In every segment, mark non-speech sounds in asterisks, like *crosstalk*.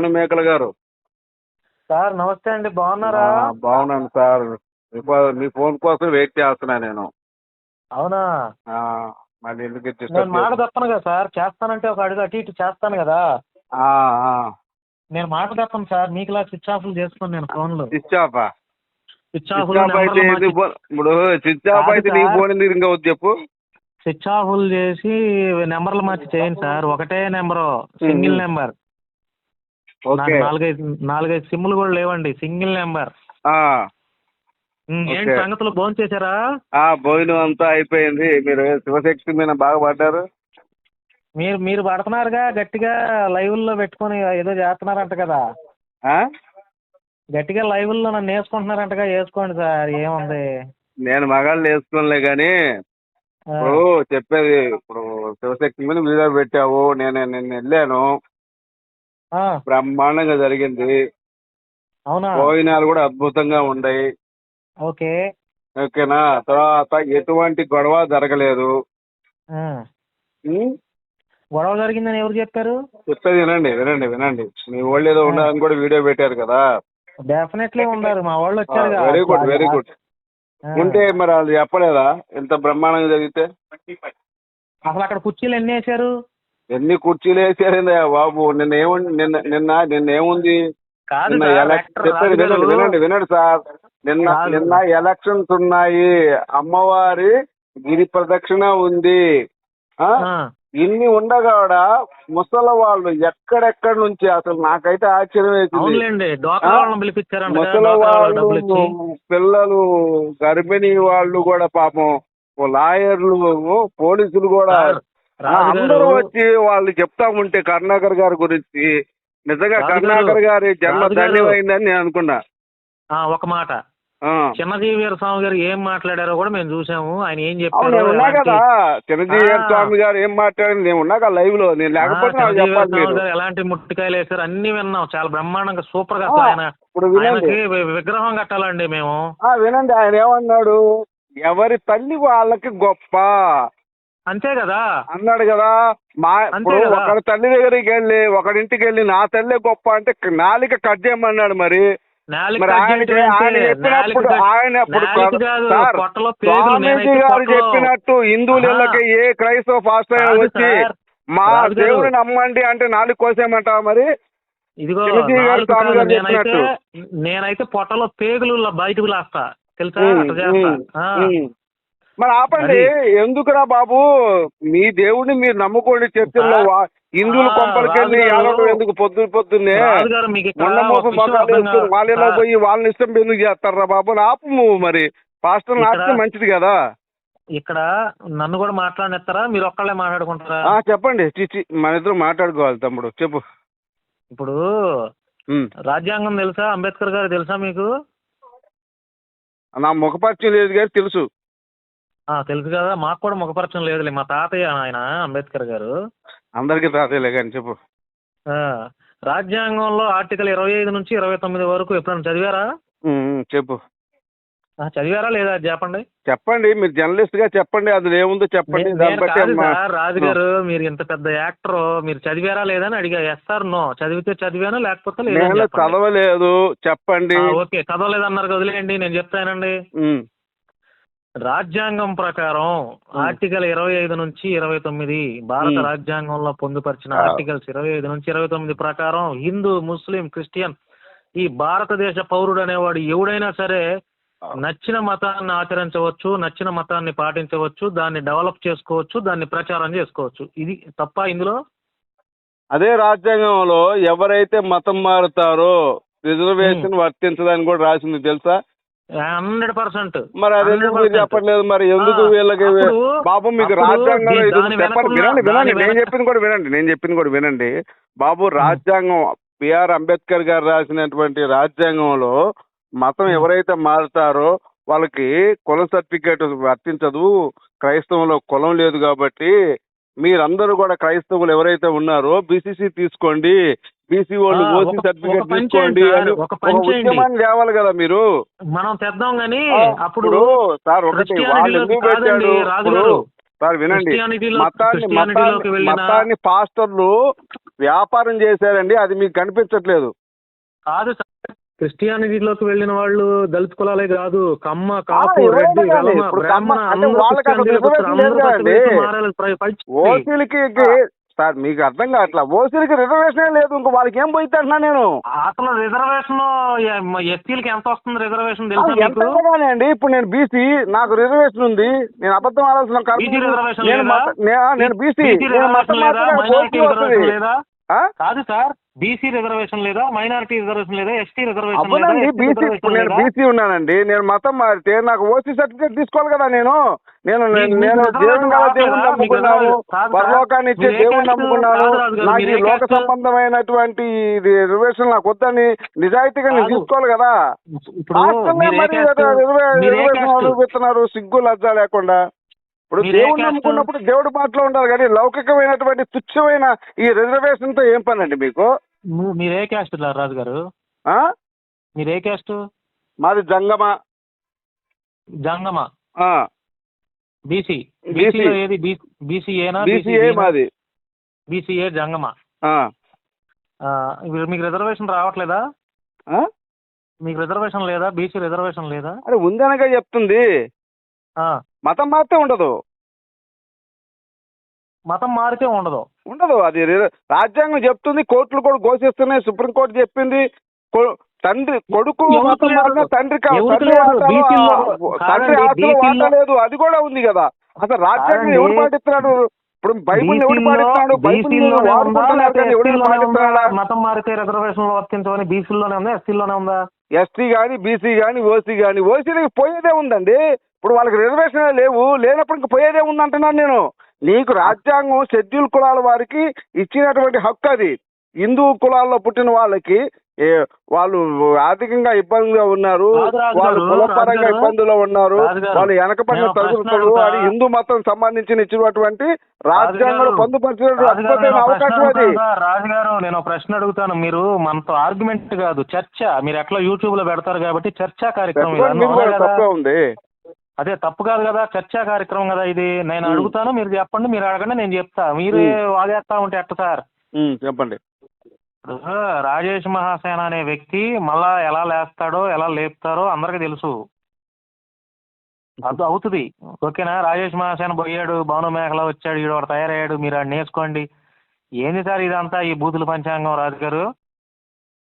పవన్ మేకల గారు. సార్ నమస్తే అండి. బాగున్నారా? బాగున్నాను సార్. మీ ఫోన్ కోసం వెయిట్ చేస్తున్నా నేను. అవునా? ఆ, మరి ఎందుకు నేను మాట తప్పను కదా సార్. చేస్తానంటే ఒక అడుగు అటు ఇటు చేస్తాను కదా. నేను మాట తప్పను సార్. మీకులా స్విచ్ ఆఫ్లు చేసుకోను నేను ఫోన్లు. స్విచ్ ఆఫ్ స్విచ్ ఆఫ్ అయితే ఇప్పుడు స్విచ్ ఆఫ్ అయితే నీ సార్. ఫోన్ ఎందుకు ఇంకా వద్దు చెప్పు. స్విచ్ ఆఫ్లు చేసి నెంబర్లు మార్చి చేయండి సార్. ఒకటే నెంబరు. సింగిల్. నెంబర్. నాలుగైదు నాలుగైదు సిమ్లు కూడా లేవండి సింగిల్ నెంబర్. ఏంటి. సంగతులు ఫోన్ చేశారా? ఆ భోజనం అంతా అయిపోయింది. మీరు శివశక్తి మీద బాగా పడ్డారు. మీరు మీరు పడుతున్నారుగా గట్టిగా లైవ్లో పెట్టుకొని ఏదో చేస్తున్నారంట కదా. ఆ? గట్టిగా లైవ్లో నన్ను వేసుకుంటున్నారంటగా వేసుకోండి సార్ ఏముంది? నేను మగాళ్ళు వేసుకోలే కానీ ఇప్పుడు చెప్పేది ఇప్పుడు శివశక్తి మీద వీడియో పెట్టావు నేను నిన్న వెళ్ళాను. బ్రహ్మాండంగా జరిగింది. అవునా? భోజనాలు కూడా అద్భుతంగా ఉన్నాయి ఓకే. ఓకేనా? తర్వాత ఎటువంటి గొడవ జరగలేదు? గొడవ జరిగిందని ఎవరు చెప్పారు? చెప్పేది వినండి వినండి వినండి. మీ వాళ్ళు ఏదో ఉండాలని కూడా వీడియో పెట్టారు కదా. డెఫినెట్లీ ఉన్నారు మా వాళ్ళు వచ్చారు వెరీ గుడ్ వెరీ గుడ్. ఉంటే మరి వాళ్ళు చెప్పలేదా? ఎంత బ్రహ్మాండంగా జరిగితే? అసలు అక్కడ కుర్చీలు ఎన్ని వేశారు? ఎన్ని కుర్చీలు వేసారిందా బాబు? నిన్న ఏముంది నిన్న నిన్న నిన్న ఏముంది నిన్న సార్, ఎలక్- యాక్టర్ చెప్పేది రాజు వినండి. వినండి వినండి సార్. నిన్న. నిన్న ఎలక్షన్స్ ఉన్నాయి. అమ్మవారి గిరి ప్రదక్షిణ ఉంది. ఇన్ని ఉండగా కూడా ముసలి వాళ్ళు ఎక్కడెక్కడి నుంచి అసలు నాకైతే ఆశ్చర్యం వేసింది. ముసలి వాళ్ళు పిల్లలు గర్భిణీ వాళ్ళు కూడా పాపం. ఓ లాయర్లు పోలీసులు కూడా అందరూ వచ్చి వాళ్ళు చెప్తా ఉంటే కరుణాకర్ గారి గురించి నిజంగా కరుణాకర్ గారు, జన్మ. ధన్యమైందని నేను అనుకున్నా. ఆ, ఒక మాట. చిన్నజీవి వీర స్వామి గారు ఏం మాట్లాడారో కూడా మేము చూసాము. ఆయన ఏం చెప్పారు నేను ఉన్నా కదా. చిరంజీవి ఆ. స్వామి గారు ఏం మాట్లాడింది నేను ఉన్నా కదా లైవ్లో నేను లేకపోతే ఎలాంటి ముట్టికాయలు వేశారు అన్ని విన్నాం. చాలా బ్రహ్మాండంగా సూపర్గా ఆయన ఇప్పుడు విగ్రహం కట్టాలండి మేము. ఆ, వినండి. ఆయన ఏమన్నాడు? ఎవరి తల్లి వాళ్ళకి గొప్ప. అంతే కదా? అన్నాడు కదా మా ఇప్పుడు. ఒకరి తల్లి దగ్గరికి వెళ్ళి ఒకరింటికి వెళ్ళి నా తల్లే గొప్ప అంటే నాలిక కట్ చేయమన్నాడు మరి. స్వామీజీ గారు చెప్పినట్టు హిందువుల ఆహా. ఇళ్ళకి ఏ క్రైస్తవ పాస్టర్ అయినా వచ్చి మా. దేవుని నమ్మండి అంటే నాలుగు కోసేయమంటావా మరి? ఇదిగో నేనైతే పొట్టలో పేగులు బయటకు లాస్తా. తెలుసా? మరి ఆపండి. ఎందుకురా బాబు? మీ దేవుడిని మీరు నమ్ముకోండి చర్చల్లో. హిందువుల కొంపలకెళ్ళి గారు. ఏడవడం ఎందుకు పొద్దు పొద్దున్నే? గారు మొన్న మోసం. వాళ్ళలో పోయి వాళ్ళని ఇష్టం ఎందుకు చేస్తారా బాబు? ఆపు నువ్వు మరి. పాస్టర్ ఆపితే మంచిది కదా. ఇక్కడ నన్ను కూడా మాట్లాడిస్తారా మీరు ఒక్కళ్ళే మాట్లాడుకుంటారా? ఆ చెప్పండి. మన ఇద్దరు మాట్లాడుకోవాలి తమ్ముడు. చెప్పు. ఇప్పుడు. రాజ్యాంగం తెలుసా? అంబేద్కర్ గారు తెలుసా మీకు? నా ముఖపరిచయం లేదు కానీ తెలుసు. తెలుసు కదా మాకు కూడా ముఖపరచం లేదులే. మా తాతయ్య ఆయన అంబేద్కర్ గారు. అందరికీ తాతయ్యలే కానీ చెప్పు. ఆ, రాజ్యాంగంలో ఆర్టికల్ ఇరవై ఐదు నుంచి ఇరవై తొమ్మిది వరకు ఎప్పుడైనా చదివారా? ఉమ్, చెప్పు. ఆ, చదివారా లేదా అది చెప్పండి? చెప్పండి మీరు జర్నలిస్ట్గా చెప్పండి అది ఏముందో చెప్పండి దాన్ని బట్టి కాదు సార్ రాజు గారు మీరు ఇంత పెద్ద యాక్టర్ మీరు చదివారా లేదా అని అడిగా. ఎస్ సార్ నో చదివితే చదివాను లేకపోతే లేదని నేను చెప్పండి. చదవలేదు చెప్పండి. ఆ, ఓకే చదవలేదన్నారు కదా, వదిలేయండి నేను చెప్తానండి. ఉమ్, రాజ్యాంగం ప్రకారం ఆర్టికల్ ఇరవై ఐదు నుంచి ఇరవై తొమ్మిది భారత. రాజ్యాంగంలో పొందుపరిచిన. ఆర్టికల్స్ ఇరవై ఐదు నుంచి ఇరవై తొమ్మిది ప్రకారం హిందూ ముస్లిం క్రిస్టియన్ ఈ భారతదేశ పౌరుడు అనేవాడు ఎవడైనా సరే నచ్చిన మతాన్ని ఆచరించవచ్చు నచ్చిన మతాన్ని పాటించవచ్చు దాన్ని డెవలప్ చేసుకోవచ్చు దాన్ని ప్రచారం చేసుకోవచ్చు. ఇది తప్ప ఇందులో? అదే రాజ్యాంగంలో ఎవరైతే మతం మారుతారో రిజర్వేషన్ వర్తించదని కూడా రాసింది తెలుసా? Hundred percent. మరి అది ఎందుకు మీరు చెప్పట్లేదు మరి? ఎందుకు వీళ్ళకి బాబు మీకు దాని చెప్పండి. వినండి వినండి. నేను చెప్పింది కూడా వినండి. నేను చెప్పింది కూడా వినండి. బాబు రాజ్యాంగం బిఆర్ అంబేద్కర్ గారు రాసినటువంటి రాజ్యాంగంలో మతం. ఎవరైతే మారుతారో వాళ్ళకి కుల సర్టిఫికేట్ వర్తించదు. క్రైస్తవంలో కులం లేదు కాబట్టి మీరందరూ కూడా క్రైస్తవులు ఎవరైతే ఉన్నారో బీసీసీ తీసుకోండి. బీసీ వాళ్ళు ఓసీ సర్టిఫికేట్ తీసుకోండి ఒక. ఉద్యమాన్ని తేవాలి కదా మీరు మనం తెద్దాం గానీ అప్పుడు సార్ ఒకటి వాళ్ళు ఎందుకు పెట్టాడు. సార్ వినండి మతాన్ని మతాన్ని పాస్టర్లు వ్యాపారం చేశారండి అది మీకు కనిపించట్లేదు కాదు సార్ క్రిస్టియానిటీలోకి వెళ్ళిన వాళ్ళు దళిత కులాలే కాదు కమ్మ కాపు రెడ్డి బ్రాహ్మణ అందరూ. ఓసీలకి సార్ మీకు అర్థం కావట్లా? ఓసీలకి రిజర్వేషన్ లేదు. ఇంకో వాళ్ళకి ఏం పోయితే అంటున్నా నేను? అసలు రిజర్వేషన్ ఎస్సీలకి ఎంత వస్తుంది రిజర్వేషన్ తెలుసా అండి. ఇప్పుడు నేను బీసీ నాకు రిజర్వేషన్ ఉంది. నేను అబద్ధం ఆడాల్సిన నేను బీసీ? కాదు సార్. బీసీ రిజర్వేషన్ లేదా మైనారిటీ రిజర్వేషన్ లేదా ఎస్టీ రిజర్వేషన్ బీసీ నేను బీసీ ఉన్నానండి నేను మతం మారితే నాకు ఓసీ సర్టిఫికేట్ తీసుకోవాలి కదా నేను నేను నేను దేవుని నమ్ముకున్నాను. పరలోకాన్ని ఇచ్చే దేవుని? నమ్ముకున్నాను నాకు లోక? సంబంధమైనటువంటి ఇది రిజర్వేషన్ నాకు వద్దని నిజాయితీగా నేను. తీసుకోవాలి కదా రిజర్వేషన్? అడుగుతున్నారు సిగ్గు లజ్జ లేకుండా ఇప్పుడు దేవుడు? నమ్ముకున్నప్పుడు దేవుడి మాటలో ఉండాలి కానీ లౌకికమైనటువంటి తుచ్చమైన ఈ రిజర్వేషన్తో ఏం పని అండి మీకు మీరు ఏ క్యాస్ట్ రాజు గారు ఆ? మీరు ఏ క్యాస్ట్ మాది జంగమ. జంగమ. ఆ, బీసీ. బీసీలో ఏది? బీసీఏనా బీసీఏ మాది. బీసీఏ జంగమ. ఆ, ఆ, ఇప్పుడు మీకు రిజర్వేషన్ రావట్లేదా? ఆ? మీకు రిజర్వేషన్ లేదా? బీసీ రిజర్వేషన్ లేదా? అరే ఉందనగా చెప్తుంది. ఆ, మతం మారితే ఉండదు. మతం మారితే ఉండదు. ఉండదు. అది రాజ్యాంగం చెప్తుంది కోర్టులు కూడా ఘోషిస్తున్నాయి సుప్రీంకోర్టు చెప్పింది. తండ్రి కొడుకు తండ్రి తండ్రి లేదు? అది కూడా ఉంది కదా. అసలు రాజ్యాంగం. ఎవడు పాటిస్తున్నాడు? ఇప్పుడు బైబిల్ ఎవడు పాటిస్తున్నాడు? బైబిల్ మతం మారితే రిజర్వేషన్లో వర్తించమని బీసీలోనే ఉందా? ఎస్సీలోనే ఉందా? ఎస్టీ కానీ బీసీ కానీ ఓసీ కానీ ఓసీలకి పోయేదే ఉందండి. ఇప్పుడు వాళ్ళకి రిజర్వేషన్ లేవు. లేనప్పుడు ఇంక పోయేదే ఉందంటున్నాను నేను. నీకు రాజ్యాంగం షెడ్యూల్ కులాల వారికి ఇచ్చినటువంటి హక్కు అది. హిందూ కులాల్లో పుట్టిన వాళ్ళకి వాళ్ళు ఆర్థికంగా ఇబ్బందిగా ఉన్నారు. వాళ్ళు కులపరంగా ఇబ్బందులు ఉన్నారు. వాళ్ళు వెనకబడిన అడుగుతా. అని హిందూ మతం సంబంధించిన ఇచ్చినటువంటి రాజ్యాంగంలో ప్రశ్న అవకాశం అది. అడుగుతాను సార్. రాజు గారు నేను ప్రశ్న అడుగుతాను. మీరు మనతో ఆర్గ్యుమెంట్ కాదు చర్చ. మీరు ఎట్లా యూట్యూబ్లో పెడతారు కాబట్టి చర్చా కార్యక్రమం ఉంది. అదే తప్పు కాదు కదా చర్చా కార్యక్రమం కదా ఇది. నేను అడుగుతాను మీరు చెప్పండి మీరు అడగండి నేను చెప్తా. మీరే వాగేస్తా ఉంటే ఎట్ట సార్? చెప్పండి. రాజేష్ మహాసేన అనే వ్యక్తి మళ్ళా ఎలా లేస్తాడో ఎలా లేపుతారో అందరికీ తెలుసు. అది అవుతుంది. ఓకేనా? రాజేష్ మహాసేన పోయాడు భవన మేఘల వచ్చాడు ఈడు ఒకడు తయారయ్యాడు మీరు ఆడు నేర్చుకోండి. ఏంది సార్ ఇదంతా ఈ బూతుల పంచాంగం రాజు గారు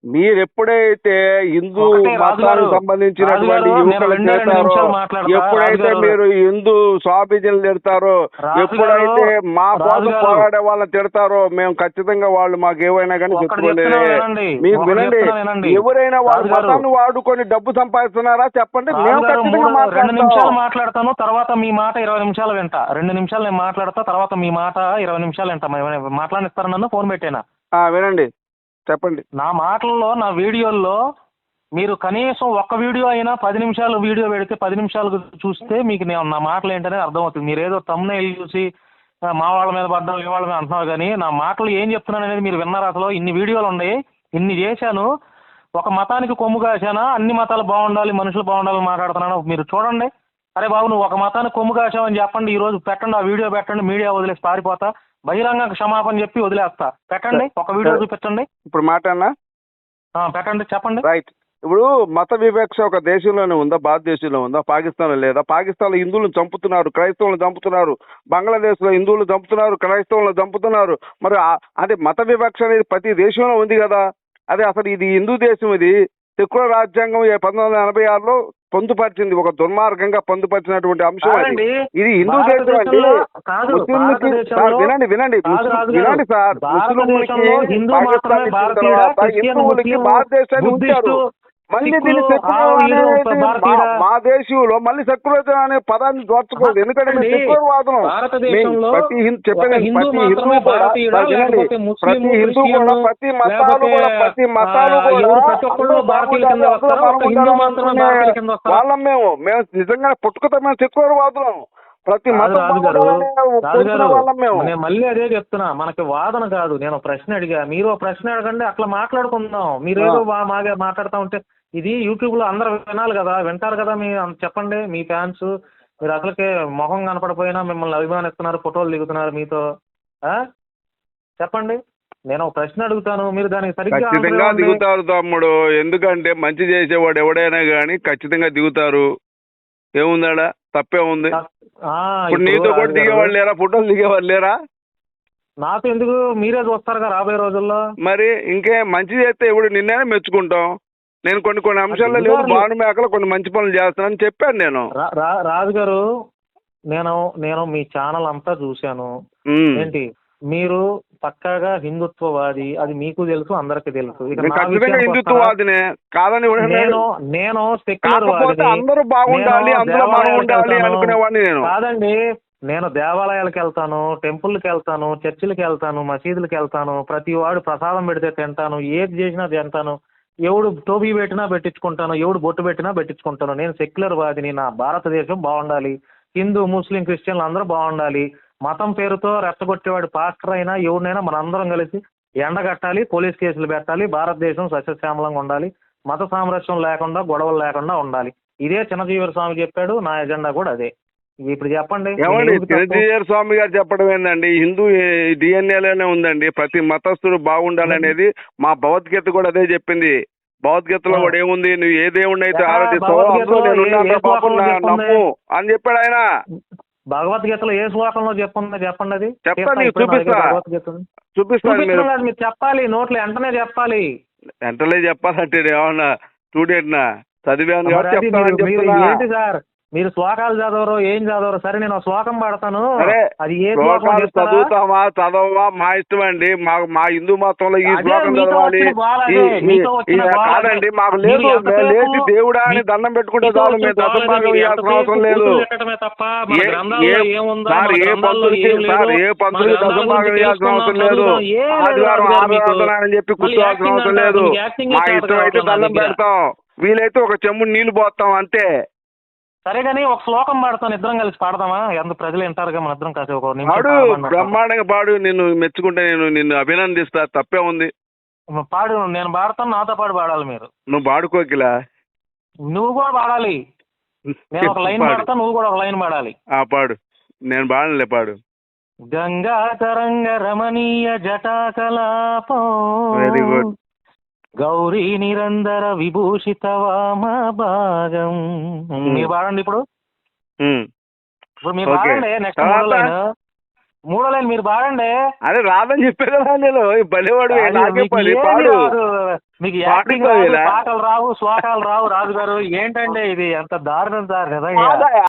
మీరు ఎప్పుడైతే హిందూ మతానికి సంబంధించినటువంటి యువకులు. ఎప్పుడైతే. మీరు హిందూ స్వాబీజీలు తిడతారో ఎప్పుడైతే మా కోసం. పోరాడే వాళ్ళని తిడతారో మేము ఖచ్చితంగా వాళ్ళు మాకు ఏవైనా కానీ వినండి. మీకు వినండి. ఎవరైనా వాళ్ళ. మతాన్ని వాడుకొని డబ్బు సంపాదిస్తున్నారా చెప్పండి మేము ఖచ్చితంగా రెండు నిమిషాలు మాట్లాడతాం మాట్లాడతాను తర్వాత మీ మాట ఇరవై నిమిషాలు వింటా రెండు నిమిషాలు నేను మాట్లాడతా తర్వాత మీ మాట ఇరవై నిమిషాలు వింటా మాట్లాడిస్తారా నన్ను ఫోన్ పెట్టేనా వినండి చెప్పండి. నా మాటల్లో నా వీడియోల్లో మీరు కనీసం ఒక్క వీడియో అయినా పది నిమిషాలు వీడియో పెడితే పది నిమిషాలు చూస్తే మీకు నేను నా మాటలు ఏంటనేది అర్థమవుతుంది. మీరు ఏదో తమ్మునేలు చూసి మా వాళ్ళ మీద పడ్డాం ఈ వాళ్ళ మీద అంటున్నారు కానీ నా మాటలు ఏం చెప్తున్నాను అనేది మీరు విన్నారు అసలు? ఇన్ని వీడియోలు ఉన్నాయి ఇన్ని చేశాను ఒక మతానికి కొమ్ము కాశానా? అన్ని మతాలు బాగుండాలి మనుషులు బాగుండాలని మాట్లాడుతున్నాను. మీరు చూడండి. అరే బాబు నువ్వు ఒక మతానికి కొమ్ము కాశావని చెప్పండి ఈ రోజు పెట్టండి ఆ వీడియో పెట్టండి మీడియా వదిలేసి పారిపోతా. బహిరంగ క్షమాపణ చెప్పి వదిలేస్తా. పెట్టండి ఒక వీడియో చూపించండి. ఇప్పుడు మాట అన్నా? పెట్టండి చెప్పండి. రైట్. ఇప్పుడు మత వివక్ష ఒక దేశంలోనే ఉందా భారతదేశంలో ఉందా పాకిస్తాన్లో లేదా? పాకిస్తాన్లో హిందువులను చంపుతున్నారు క్రైస్తవులను చంపుతున్నారు బంగ్లాదేశ్లో హిందువులు చంపుతున్నారు క్రైస్తవులను చంపుతున్నారు. మరి అదే మత వివక్ష అనేది ప్రతి దేశంలో ఉంది కదా? అదే అసలు ఇది హిందూ దేశం ఇది. సెక్యులర్ రాజ్యాంగం పంతొమ్మిది వందల ఎనభై ఆరులో పొందుపరిచింది ఒక దుర్మార్గంగా పొందుపరిచినటువంటి అంశం అది. ఇది హిందూ దేశం అండి. ముస్లింలకి వినండి వినండి. వినండి సార్. ముస్లింలకి పాకిస్తాన్ ఇచ్చిన తర్వాత హిందువులకి భారతదేశాన్ని ఉంచారు. మళ్ళీ దీన్ని సెక్యులర్? మా- దేశంలో మళ్ళీ సెక్యులర్ అనే పదాన్ని దోర్చకూడదు ఎందుకంటే మేము సెక్యులర్ వాదం భారతదేశంలో ప్రతి హిందూ ప్రతి హిందూ కూడా ప్రతి హిందూ కూడా ప్రతి మతాలు కూడా ప్రతి మతాలు కూడా? వాళ్ళం మేము. మేము. నిజంగా పుట్టుకతో మేము సెక్యులర్ వాదులం ప్రతి నేను మళ్ళీ అదే చెప్తున్నా. మనకి వాదన కాదు. నేను ప్రశ్న అడిగా. మీరు ప్రశ్న అడగండి అట్లా మాట్లాడుకుందాం. మీరు ఏదో మాగా మాట్లాడుతూ ఉంటే ఇది యూట్యూబ్లో అందరు వినాలి కదా వింటారు కదా మీ చెప్పండి మీ ఫ్యాన్స్. మీరు అసలుకే మొహం కనపడిపోయినా మిమ్మల్ని అభిమానిస్తున్నారు ఫోటోలు దిగుతున్నారు మీతో? చెప్పండి. నేను ఒక ప్రశ్న అడుగుతాను మీరు దానికి సరిగ్గా ఖచ్చితంగా. దిగుతారు తమ్ముడు. ఎందుకంటే మంచి చేసేవాడు ఎవడైనా కానీ ఖచ్చితంగా దిగుతారు. ఏముందాడా? తప్పే ఉంది. ఇప్పుడు నీతో కూడా దిగేవాళ్ళు లేరా? ఫోటోలు దిగేవాళ్ళు లేరా? నాతో ఎందుకు మీరే చూస్తారుగా రాబోయే రోజుల్లో? మరి ఇంకే మంచి చేస్తే ఇప్పుడు నిన్నే మెచ్చుకుంటాం. నేను కొన్ని కొన్ని అంశాల్లో లేదు. బాను మేకలో కొన్ని మంచి పనులు చేస్తానని చెప్పాను నేను రాజు గారు నేను నేను మీ ఛానల్ అంతా చూశాను. ఏంటి మీరు పక్కాగా హిందుత్వవాది అది మీకు తెలుసు అందరికి తెలుసు? హిందుత్వవాదినే కాదని నేను నేను సెక్యులర్ అందరూ బాగుండాలి అందులో మనం దేవాలయాలకు ఉండాలి వెళ్తాను. అనుకునేవాడిని నేను కాదండి నేను దేవాలయాలకు వెళ్తాను టెంపుల్కి వెళ్తాను చర్చిలకు వెళ్తాను మసీదులకు వెళ్తాను ప్రతి వాడు ప్రసాదం పెడితే తింటాను ఏది చేసినా తింటాను ఎవడు టోపీ పెట్టినా పెట్టించుకుంటాను ఎవడు బొట్టు పెట్టినా పెట్టించుకుంటాను నేను సెక్యులర్ వాదిని నా భారతదేశం బాగుండాలి హిందూ ముస్లిం క్రిస్టియన్లు అందరూ బాగుండాలి మతం పేరుతో రెచ్చగొట్టేవాడు పాస్టర్ అయినా ఎవరినైనా మనందరం కలిసి ఎండగట్టాలి పోలీస్ కేసులు పెట్టాలి భారతదేశం సస్యశ్యామలంగా ఉండాలి మత సామరస్యం లేకుండా గొడవలు లేకుండా ఉండాలి. ఇదే చిన్నజీవర స్వామి చెప్పాడు నా ఎజెండా కూడా అదే. ఇప్పుడు చెప్పండి. ఏమండి స్వామి గారు చెప్పడం ఏందండి? హిందూ డిఎన్ఏలోనే ఉందండి. ప్రతి మతస్థుడు బాగుండాలనేది మా భగవద్గీత కూడా అదే చెప్పింది. భగవద్గీతలో. కూడా ఏముంది నువ్వు ఏ దేవుణ్ణి అయితే ఆరాధిస్తావో నేను పాపం? నమ్ము అని చెప్పాడు ఆయన. భగవద్గీతలో ఏ శ్లోకంలో చెప్పండి చెప్పండి అది. దగ్గర చూపిస్తా. చూపిస్తాను మీరు. చెప్పాలి. నోట్లో వెంటనే చెప్పాలి. వెంటనే చెప్పాలంటే నేను ఏమన్నా స్టూడెంట్ నా? చదివాను కాబట్టి చెప్తున్నా. ఏంటి సార్? మీరు శ్లోకాలు చదవరు ఏం చదవరు సరే నేను శ్లోకం పాడతాను. అది ఏ శ్లోకం? చదువుతామా చదవమా మా ఇష్టం అండి మా మా హిందూ మతంలో ఈ శ్లోకం చదవాలి. కాదండి. మాకు మీరు లేదు. లేచి దేవుడా అని దండం పెట్టుకుంటే చాలు. మేము అదే, దశభాగం మీరు ఇవ్వాల్సిన అవసరం లేదు. సార్ ఏ పంతులకి ఏం సార్ ఏ పంతులకి గ్రంథాల దశభాగం ఇవ్వాల్సిన అవసరం లేదు. ఆదివారం మీకు. ఆరాధన అని చెప్పి కూర్చోవాల్సిన అవసరం లేదు. మీకు మా ఇష్టం అయితే దండం. పెడతాం. వీలైతే ఒక చెంబు నీళ్ళు పోస్తాం అంతే. సరే కానీ ఒక శ్లోకం పాడతాను ఇద్దరం కలిసి పాడదామా? ఎంత ప్రజలు వింటారుగా మన ఇద్దరం కాసేపు ఒక నిమిషం పాడు. బ్రహ్మాండంగా పాడు నిన్ను మెచ్చుకుంటే నేను నిన్ను అభినందిస్తా తప్పే ఉంది. పాడు నేను పాడతాను నాతో పాటు పాడాలి మీరు. నువ్వు పాడుకోకిలా నువ్వు కూడా పాడాలి. నేను ఒక లైన్ *laughs* పాడు. పాడతా నువ్వు కూడా ఒక లైన్ పాడాలి. ఆ పాడు. నేను పాడలే పాడు. గంగా తరంగ రమణీయ జటాకలాపం. Very good. గౌరీ నిరంతర విభూషిత వామ భాగం. మీరు పాడండి ఇప్పుడు. మీరు. పాడండి నెక్స్ట్? మూడో లైన్. మూడో లైన్ మీరు పాడండి. అదే రాదని చెప్పే కదా నేను బలివాడు మీకు. పాటలు రావు శ్లోకాలు రావు రాజు గారు ఏంటంటే ఇది? ఎంత దారుణం సార్ నిజంగా?